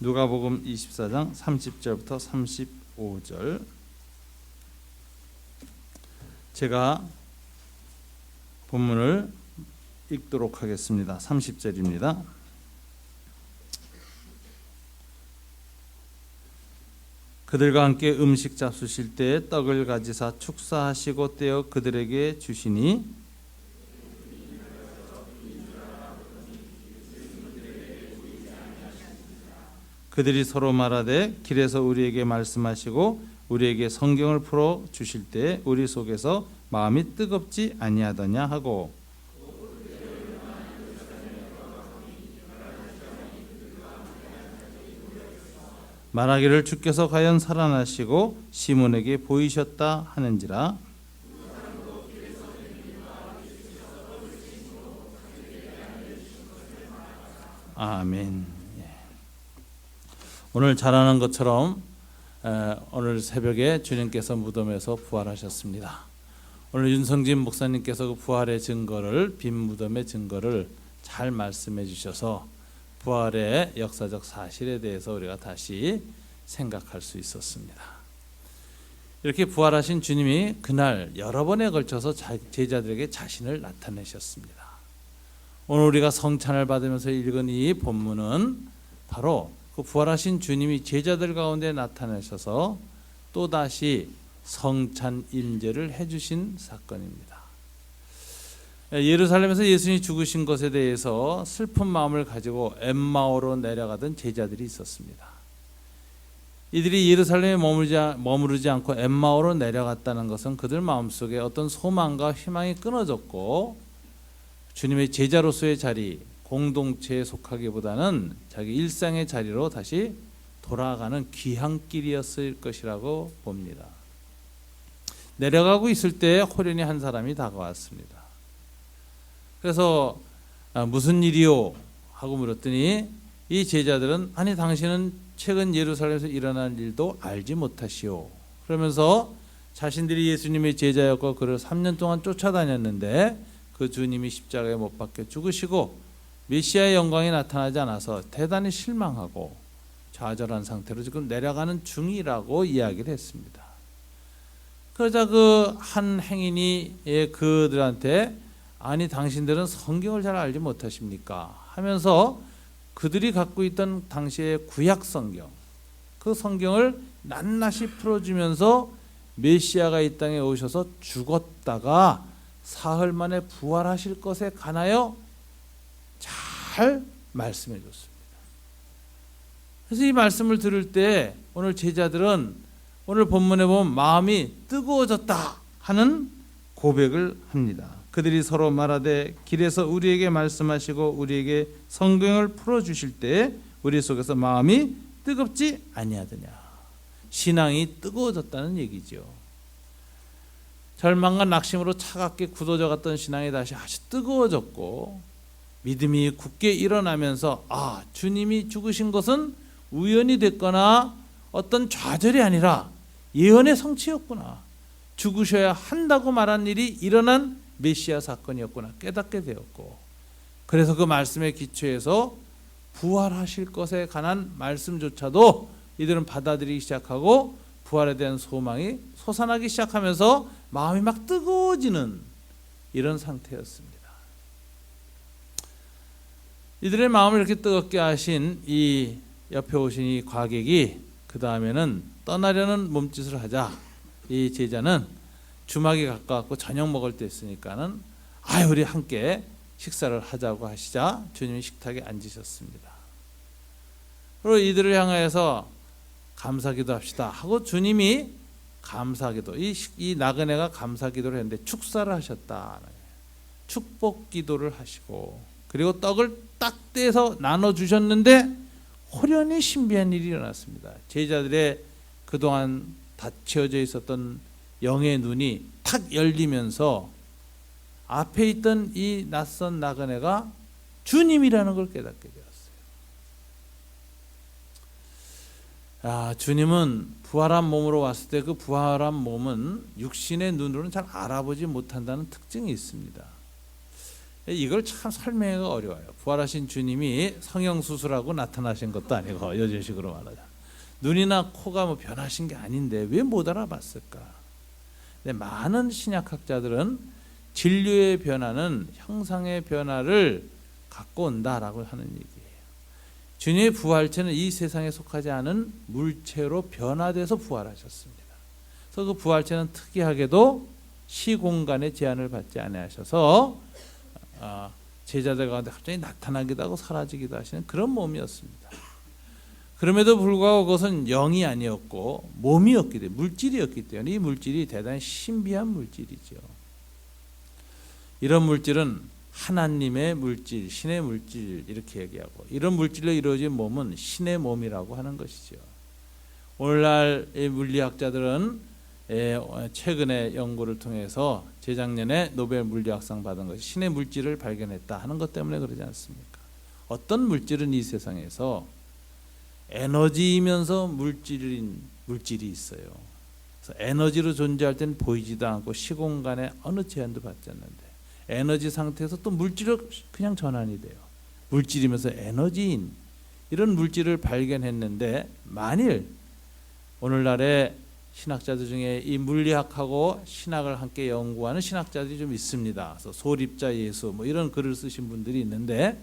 누가복음 24장 30절부터 35절 제가 본문을 읽도록 하겠습니다. 30절입니다. 그들과 함께 음식 잡수실 때 떡을 가지사 축사하시고 떼어 그들에게 주시니 그들이 서로 말하되 길에서 우리에게 말씀하시고 우리에게 성경을 풀어 주실 때 우리 속에서 마음이 뜨겁지 아니하더냐 하고 말하기를 주께서 과연 살아나시고 시몬에게 보이셨다 하는지라 아멘. 예. 오늘 잘하는 것처럼 에, 오늘 새벽에 주님께서 무덤에서 부활하셨습니다. 오늘 윤성진 목사님께서 그 부활의 증거를 빈 무덤의 증거를 잘 말씀해 주셔서 부활의 역사적 사실에 대해서 우리가 다시 생각할 수 있었습니다. 이렇게 부활하신 주님이 그날 여러 번에 걸쳐서 자- 제자들에게 자신을 나타내셨습니다. 오늘 우리가 성찬을 받으면서 읽은 이 본문은 바로 그 부활하신 주님이 제자들 가운데 나타나셔서 또 다시 성찬 임재를 해주신 사건입니다. 예루살렘에서 예수님이 죽으신 것에 대해서 슬픈 마음을 가지고 엠마오로 내려가던 제자들이 있었습니다. 이들이 예루살렘에 머무르지, 머무르지 않고 엠마오로 내려갔다는 것은 그들 마음속에 어떤 소망과 희망이 끊어졌고 주님의 제자로서의 자리, 공동체에 속하기보다는 자기 일상의 자리로 다시 돌아가는 귀한 길이었을 것이라고 봅니다. 내려가고 있을 때 호련히 한 사람이 다가왔습니다. 그래서 아, 무슨 일이요? 하고 물었더니 이 제자들은 아니 당신은 최근 예루살렘에서 일어난 일도 알지 못하시오. 그러면서 자신들이 예수님의 제자였고 그를 3년 동안 쫓아다녔는데 그 주님이 십자가에 못 박혀 죽으시고 메시아의 영광이 나타나지 않아서 대단히 실망하고 좌절한 상태로 지금 내려가는 중이라고 이야기를 했습니다. 그러자 그 한 행인이 예, 그들한테 아니 당신들은 성경을 잘 알지 못하십니까? 하면서 그들이 갖고 있던 당시의 구약 성경 그 성경을 낱낱이 풀어주면서 메시아가 이 땅에 오셔서 죽었다가 사흘 만에 부활하실 것에 관하여 잘 말씀해 줬습니다. 그래서 이 말씀을 들을 때 오늘 제자들은 오늘 본문에 보면 마음이 뜨거워졌다 하는 고백을 합니다. 그들이 서로 말하되 길에서 우리에게 말씀하시고 우리에게 성경을 풀어 주실 때 우리 속에서 마음이 뜨겁지 아니하더냐. 신앙이 뜨거워졌다는 얘기죠. 절망과 낙심으로 차갑게 굳어져 갔던 신앙이 다시 아주 뜨거워졌고 믿음이 굳게 일어나면서 아 주님이 죽으신 것은 우연이 됐거나 어떤 좌절이 아니라 예언의 성취였구나. 죽으셔야 한다고 말한 일이 일어난 메시아 사건이었구나. 깨닫게 되었고. 그래서 그 말씀에 기초해서 부활하실 것에 관한 말씀조차도 이들은 받아들이기 시작하고 부활에 대한 소망이 솟아나기 시작하면서 마음이 막 뜨거워지는 이런 상태였습니다. 이들의 마음을 이렇게 뜨겁게 하신 이 옆에 오신 이 과객이 그 다음에는 떠나려는 몸짓을 하자 이 제자는 주막이 가까웠고 저녁 먹을 때 있으니까는 아 우리 함께 식사를 하자고 하시자 주님이 식탁에 앉으셨습니다. 그리고 이들을 향하여서 감사기도 합시다 하고 주님이 감사기도 이, 이 나그네가 감사기도를 했는데 축사를 하셨다 축복 기도를 하시고 그리고 떡을 딱 떼서 나눠 주셨는데 호련히 신비한 일이 일어났습니다. 제자들의 그동안 닫혀져 있었던 영의 눈이 탁 열리면서 앞에 있던 이 낯선 나그네가 주님이라는 걸 깨닫게 되었어요. 아, 주님은 부활한 몸으로 왔을 때 그 부활한 몸은 육신의 눈으로는 잘 알아보지 못한다는 특징이 있습니다. 이걸 참 설명하기가 어려워요. 부활하신 주님이 성형 수술하고 나타나신 것도 아니고 요즘식으로 말하자. 눈이나 코가 뭐 변하신 게 아닌데 왜 못 알아봤을까? 근데 많은 신약학자들은 진료의 변화는 형상의 변화를 갖고 온다라고 하는 얘기예요. 주님의 부활체는 이 세상에 속하지 않은 물체로 변화돼서 부활하셨습니다. 그래서 그 부활체는 특이하게도 시공간의 제한을 받지 아, 제자들 가운데 갑자기 나타나기도 하고 사라지기도 하시는 그런 몸이었습니다. 그럼에도 불구하고 그것은 영이 아니었고 몸이었기 때문에 물질이었기 때문에 이 물질이 대단히 신비한 물질이죠. 이런 물질은 하나님의 물질, 신의 물질 이렇게 얘기하고 이런 물질로 이루어진 몸은 신의 몸이라고 하는 것이죠. 오늘날 이 물리학자들은 에, 최근의 연구를 통해서 재작년에 노벨 물리학상 받은 것이 신의 물질을 발견했다 하는 것 때문에 그러지 않습니까? 어떤 물질은 이 세상에서 에너지이면서 물질인 물질이 있어요. 그래서 에너지로 존재할 때는 보이지도 않고 시공간에 어느 제한도 받지 않는데 에너지 상태에서 또 물질로 그냥 전환이 돼요. 물질이면서 에너지인 이런 물질을 발견했는데 만일 오늘날의 신학자들 중에 이 물리학하고 신학을 함께 연구하는 신학자들이 좀 있습니다. 그래서 소립자 예수 뭐 이런 글을 쓰신 분들이 있는데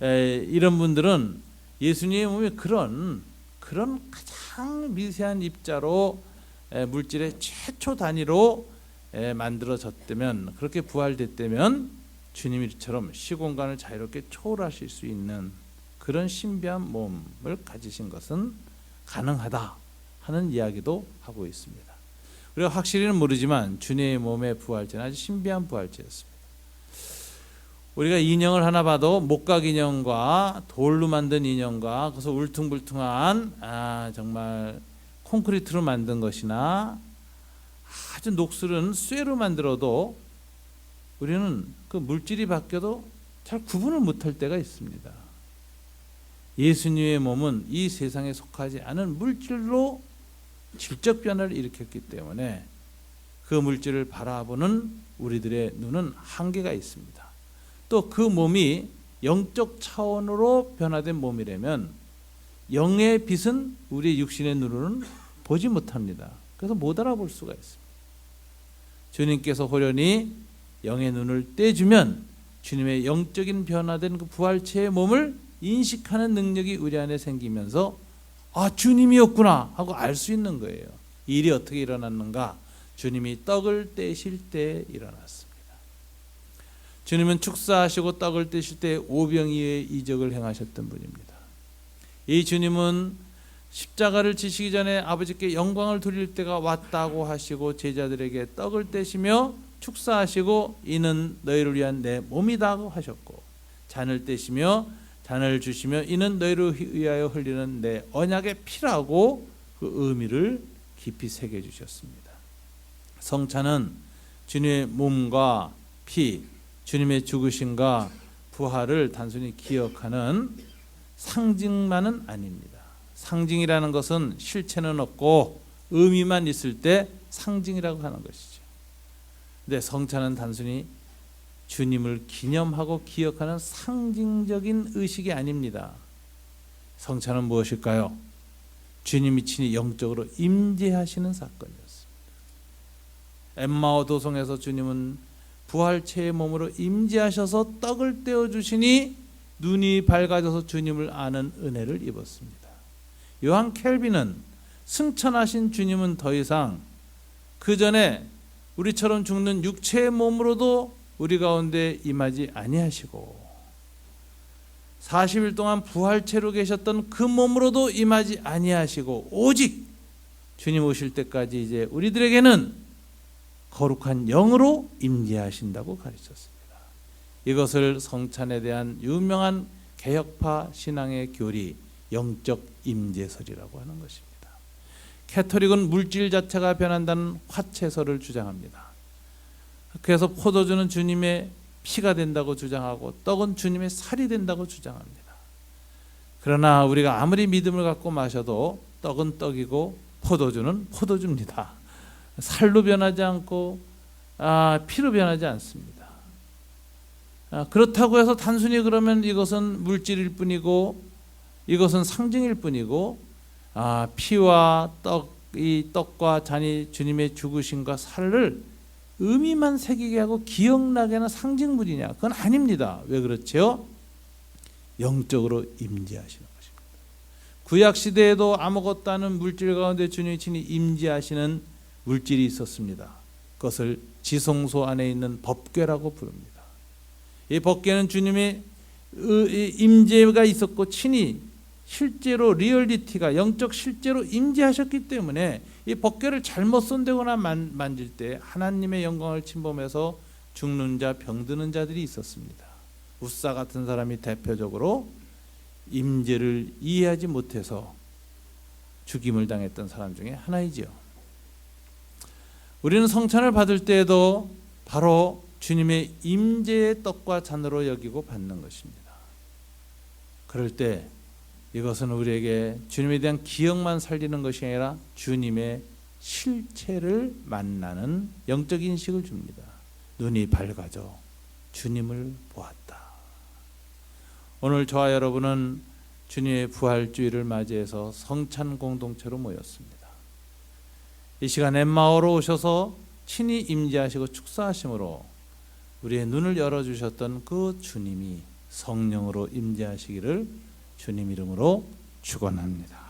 에, 이런 분들은 예수님의 몸이 그런 그런 가장 미세한 입자로 에, 물질의 최초 단위로 에, 만들어졌다면 그렇게 부활됐다면 주님이처럼 시공간을 자유롭게 초월하실 수 있는 그런 신비한 몸을 가지신 것은 가능하다 하는 이야기도 하고 있습니다. 우리가 확실히는 모르지만 주님의 몸의 부활체는 아주 신비한 부활체였습니다. 우리가 인형을 하나 봐도 목각 인형과 돌로 만든 인형과 그래서 울퉁불퉁한 아 정말 콘크리트로 만든 것이나 아주 녹슬은 쇠로 만들어도 우리는 그 물질이 바뀌어도 잘 구분을 못할 때가 있습니다. 예수님의 몸은 이 세상에 속하지 않은 물질로 질적 변화를 일으켰기 때문에 그 물질을 바라보는 우리들의 눈은 한계가 있습니다. 또 그 몸이 영적 차원으로 변화된 몸이라면 영의 빛은 우리 육신의 눈으로는 보지 못합니다. 그래서 못 알아볼 수가 있습니다. 주님께서 호련히 영의 눈을 떼주면 주님의 영적인 변화된 그 부활체의 몸을 인식하는 능력이 우리 안에 생기면서 아 주님이었구나 하고 알 수 있는 거예요. 일이 어떻게 일어났는가? 주님이 떡을 떼실 때 일어났습니다. 주님은 축사하시고 떡을 떼실 때 오병이의 이적을 행하셨던 분입니다. 이 주님은 십자가를 지시기 전에 아버지께 영광을 돌릴 때가 왔다고 하시고 제자들에게 떡을 떼시며 축사하시고 이는 너희를 위한 내 몸이다고 하셨고 잔을 떼시며 잔을 주시며 이는 너희를 위하여 흘리는 내 언약의 피라고 그 의미를 깊이 새겨 주셨습니다. 성찬은 주님의 몸과 피, 주님의 죽으심과 부활을 단순히 기억하는 상징만은 아닙니다. 상징이라는 것은 실체는 없고 의미만 있을 때 상징이라고 하는 것이죠. 근데 성찬은 단순히 주님을 기념하고 기억하는 상징적인 의식이 아닙니다. 성찬은 무엇일까요? 주님이 친히 영적으로 임재하시는 사건이었습니다. 엠마오 도성에서 주님은 부활체의 몸으로 임재하셔서 떡을 떼어 주시니 눈이 밝아져서 주님을 아는 은혜를 입었습니다. 요한 켈빈은 승천하신 주님은 더 이상 그 전에 우리처럼 죽는 육체의 몸으로도 우리 가운데 임하지 아니하시고 40일 동안 부활체로 계셨던 그 몸으로도 임하지 아니하시고 오직 주님 오실 때까지 이제 우리들에게는 거룩한 영으로 임재하신다고 가르쳤습니다. 이것을 성찬에 대한 유명한 개혁파 신앙의 교리 영적 임재설이라고 하는 것입니다. 캐토릭은 물질 자체가 변한다는 화채설을 주장합니다. 그래서 포도주는 주님의 피가 된다고 주장하고 떡은 주님의 살이 된다고 주장합니다. 그러나 우리가 아무리 믿음을 갖고 마셔도 떡은 떡이고 포도주는 포도주입니다. 살로 변하지 않고 아, 피로 변하지 않습니다. 아, 그렇다고 해서 단순히 그러면 이것은 물질일 뿐이고 이것은 상징일 뿐이고 아, 피와 떡, 이 떡과 잔이 주님의 죽으심과 살을 의미만 새기게 하고 기억나게 하는 상징물이냐? 그건 아닙니다. 왜 그렇지요? 영적으로 임재하시는 것입니다. 구약 시대에도 아무것도 않은 물질 가운데 주님이 친히 임재하시는 물질이 있었습니다. 그것을 지성소 안에 있는 법궤라고 부릅니다. 이 법궤는 주님의 임재가 있었고 친히 실제로 리얼리티가 영적 실제로 임재하셨기 때문에 이 법궤를 잘못 손대거나 만, 만질 때 하나님의 영광을 침범해서 죽는 자, 병드는 자들이 있었습니다. 우사 같은 사람이 대표적으로 임재를 이해하지 못해서 죽임을 당했던 사람 중에 하나이지요. 우리는 성찬을 받을 때에도 바로 주님의 임재의 떡과 잔으로 여기고 받는 것입니다. 그럴 때 이것은 우리에게 주님에 대한 기억만 살리는 것이 아니라 주님의 실체를 만나는 영적 인식을 줍니다. 눈이 밝아져 주님을 보았다. 오늘 저와 여러분은 주님의 부활주의를 맞이해서 성찬 공동체로 모였습니다. 이 시간 엠마오로 오셔서 친히 임재하시고 축사하심으로 우리의 눈을 열어 주셨던 그 주님이 성령으로 임재하시기를 주님 이름으로 축원합니다.